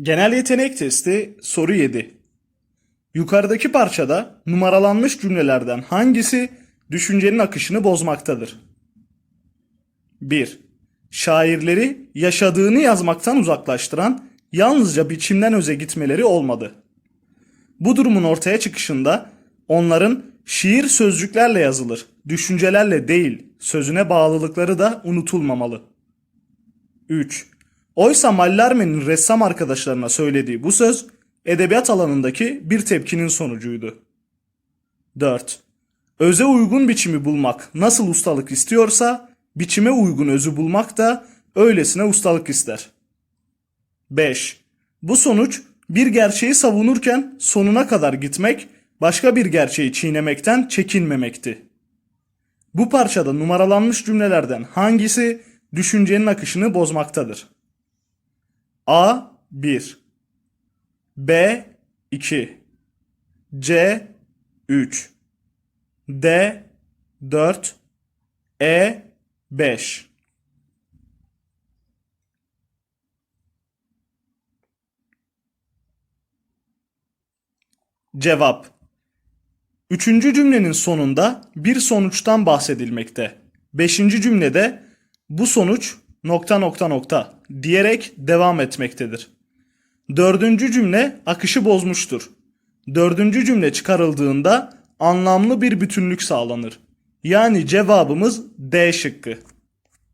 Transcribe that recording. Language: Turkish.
Genel yetenek testi soru 7. Yukarıdaki parçada numaralanmış cümlelerden hangisi düşüncenin akışını bozmaktadır? 1. Şairleri yaşadığını yazmaktan uzaklaştıran yalnızca biçimden öze gitmeleri olmadı. Bu durumun ortaya çıkışında onların şiir sözcüklerle yazılır, düşüncelerle değil, sözüne bağlılıkları da unutulmamalı. 3. Oysa Mallarme'nin ressam arkadaşlarına söylediği bu söz edebiyat alanındaki bir tepkinin sonucuydu. 4. Öze uygun biçimi bulmak nasıl ustalık istiyorsa biçime uygun özü bulmak da öylesine ustalık ister. 5. Bu sonuç bir gerçeği savunurken sonuna kadar gitmek, başka bir gerçeği çiğnemekten çekinmemekti. Bu parçada numaralanmış cümlelerden hangisi düşüncenin akışını bozmaktadır? A 1 B 2 C 3 D 4 E 5 Cevap. Üçüncü cümlenin sonunda bir sonuçtan bahsedilmekte. Beşinci cümlede bu sonuç nokta nokta nokta diyerek devam etmektedir. Dördüncü cümle akışı bozmuştur. Dördüncü cümle çıkarıldığında anlamlı bir bütünlük sağlanır. Yani cevabımız D şıkkı.